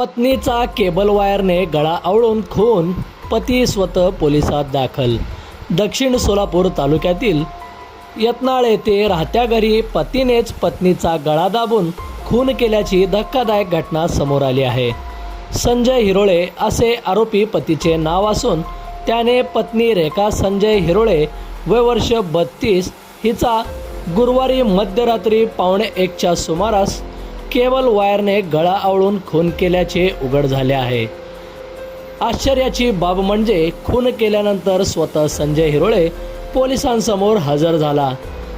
पत्नीचा केबल वायरने गळा आवळून खून पती स्वतः पोलिसात दाखल. दक्षिण सोलापूर तालुक्यातील यत्नाळ येथे राहत्या घरी पतीनेच पत्नीचा गळा दाबून खून केल्याची धक्कादायक घटना समोर आली आहे. संजय हिरोळे असे आरोपी पतीचे नाव असून त्याने पत्नी रेखा संजय हिरोळे वय वर्ष बत्तीस हिचा गुरुवारी मध्यरात्री पावणे एकच्या सुमारास केबल वायरने गळा आवळून खून केल्याचे उघड झाले आहे. आश्चर्याची बाब म्हणजे खून केल्यानंतर स्वतः संजय हिरोळे पोलिसांसमोर हजर झाला.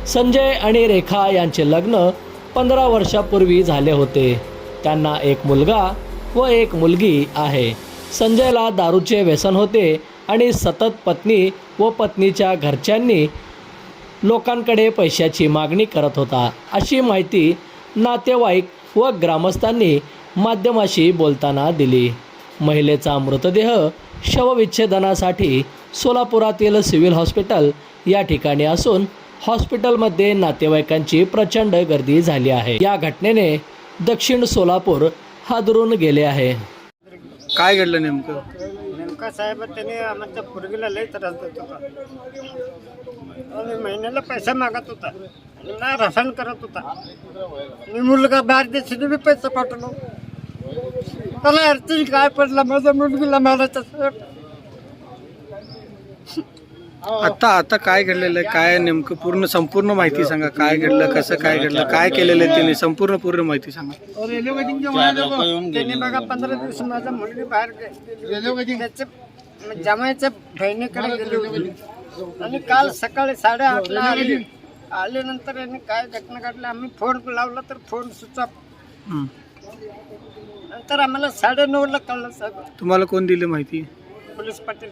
संजय आणि रेखा यांचे लग्न पंधरा वर्षापूर्वी झाले होते. त्यांना एक मुलगा व एक मुलगी आहे. संजयला दारूचे व्यसन होते आणि सतत पत्नी व पत्नीच्या घरच्यांनी लोकांकडे पैशाची मागणी करत होता. अशी माहिती नातेवाईक व ग्रामस्थांनी माध्यमाशी बोलताना दिली. महिलेचा मृतदेह शवविच्छेदनासाठी सोलापुरातील सिव्हिल हॉस्पिटल या ठिकाणी असून हॉस्पिटलमध्ये नातेवाईकांची प्रचंड गर्दी झाली आहे. या घटनेने दक्षिण सोलापूर हादरून गेले आहे. काय घडलं नेमकं? नेमका साहेब त्याने आमच्या पोरगीला लय त्रास देत होता. महिन्याला पैसा मागत होता. ना रसायन करत होता. मी मुलगा बाहेर देशाने बी पैसा पाठवलो. मला अडचण काय पडला? माझ्या मुलगीला मारायचा आता आता काय घडलेलं आहे? काय नेमकं पूर्ण संपूर्ण माहिती सांगा. काय घडलं कसं काय घडलं काय केलेलं आहे त्यांनी? संपूर्ण पूर्ण माहिती सांगा. त्यांनी बघा पंधरा दिवस माझा मुलगी बाहेर गेली. त्याचे जमायच्या बहिणीकडे गेली होती. आणि काल सकाळी साडेआठला आली. आल्यानंतर यांनी काय घटना घडली आम्ही फोन लावला तर फोन स्विच ऑफ हं. नंतर आम्हाला साडे नऊला कळलं साहेब. तुम्हाला कोण दिली माहिती? पोलीस पाटील.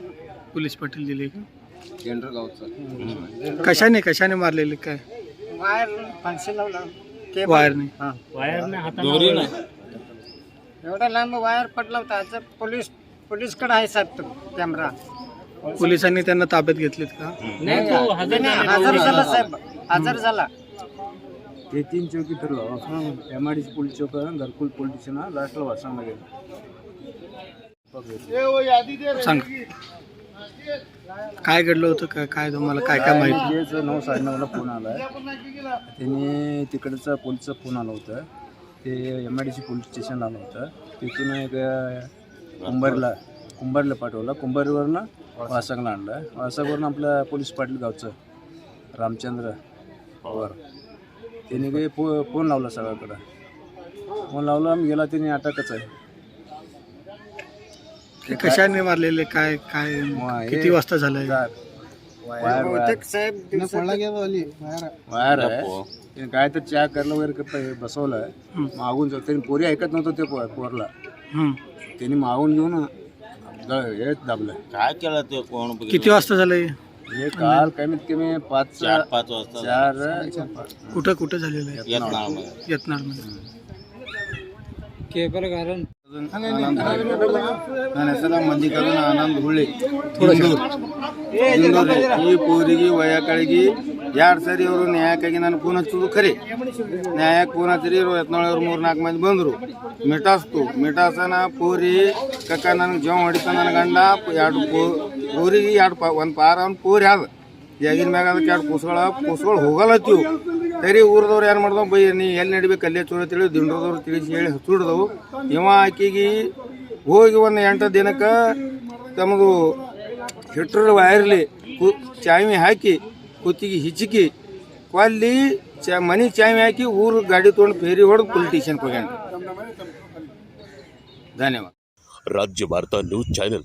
पोलीस पाटील दिली का? कशाने कशाने मारलेले काय? वायर फांसी लावला. केबल. वायरने हा. एवढा लांब वायर पडला होता. आता पोलीस पोलीसकडे आहे साहेब तो कॅमेरा. पोलिसांनी त्यांना ताब्यात घेतलेत का? त्याने हजर झाला साहेब. हजर झाला. ते तीन चौकी फिरलो एम आय डी पोलीस चौक घरकुल पोलीस स्टेशन लास्टला वासनला गेलो सांग. काय घडलं होतं? का काय तुम्हाला काय काय माहिती? जेच नऊ साडेनऊला फोन आला त्यांनी तिकडचा पोलीसचा फोन आला होता. ते M I D C police station आलं होतं. तिथून एक कुंभारला कुंभारला पाठवलं. कुंभारवरनं वासागला आणलं. वासागवरनं आपलं पोलीस पाटील गावचं रामचंद्र. त्याने काही फो फोन लावला सगळ्याकडं. फोन लावला मी गेला त्याने अटकच आहे. ते कशाने मारलेले? काय काय मग हे- किती वाजता झालंय. वायर बहुतेक साहेब वायर. आहे. ते काय तर चहा करलं वगैरे क- प- बसवलं. मागून जाऊ त्यांनी पोरी ऐकत नव्हतं ते पो- पोरला. हं. त्यांनी मागून घेऊन द- हे दाबलं. काय केलं ते कोण? किती वाजता झालंय? हे काल कमीत कमी पाच चार पाच वाजता चार कुठं कुठं झालेलं आहे येत ना आम्हाला. यत्नाळमध्ये ನನ್ನ ಹೆಸರು ಮಂಜಿಕರಣ ಆನಂದ್ ಹುಳ್ಳಿ ಹಿಂದೂರು ಹಿಂದೂರು ಈ ಪೂರಿಗೆ ವಯಕಳಿಗೆ ಎರಡು ಸರಿ ಅವರು ನ್ಯಾಯಕ್ಕಾಗಿ ನಾನು ಫೋನ್ ಹಚ್ಚೋದು ಖರೆ ನ್ಯಾಯಕ್ಕೆ ಫೋನ್ ಹಚ್ಚಿರಿ ಇವ್ರು ಯತ್ನಾಳವ್ರು ಮೂರು ನಾಲ್ಕು ಮಂದಿ ಬಂದರು ಮಿಟಾಸ್ತು ಮಿಟಾಸನ ಪೂರಿ ಕಕ್ಕ ನನಗೆ ಜೀವ ಹೊಡಿತ ನನ್ನ ಗಂಡ ಎರಡು ಊರಿಗೆ ಎರಡು ಪಾ, ಒಂದು ಪಾರ, ಒಂದು ಪೂರಿ ಅದು ಜಾಗಿನ ಮ್ಯಾಗ ಅದಕ್ಕೆ ಎರಡು ಕೂಸುಗಳ, ಕೂಸುಗಳು ಹೋಗಲತ್ತೀವಿ. ಸರಿ ಊರದವ್ರು ಏನು ಮಾಡ್ದವು? ಬೈ, ನೀ ಎಲ್ಲಿ ನಡಿಬೇಕು, ಅಲ್ಲೇ ಚೂರ ತಿಳಿ ದಿಂಡ್ರದವ್ರು ತಿಳಿಸಿ ಹೇಳಿ ಹಚ್ಚಿಡ್ದವು ಇವ ಆಕಿಗೆ ಹೋಗಿ ಒಂದು ಎಂಟು ದಿನಕ್ಕೆ ತಮ್ಮದು ಹಿಟ್ರ ವೈರ್ಲಿ ಕು, ಚಾವಿ ಹಾಕಿ, ಕುತ್ತಿಗೆ ಹಿಚಕಿ, ಕೊಲ್ಲಿ ಚ, ಮನೆ ಚಾಮಿ ಹಾಕಿ ಊರು ಗಾಡಿ ತೊಗೊಂಡು ಫೇರಿ ಹೊಡೆದು ಪೊಲೀಸ್ ಸ್ಟೇಷನ್ಗೆ ಧನ್ಯವಾದ. ರಾಜ್ಯ ಭಾರತ ನ್ಯೂಸ್ ಚಾನೆಲ್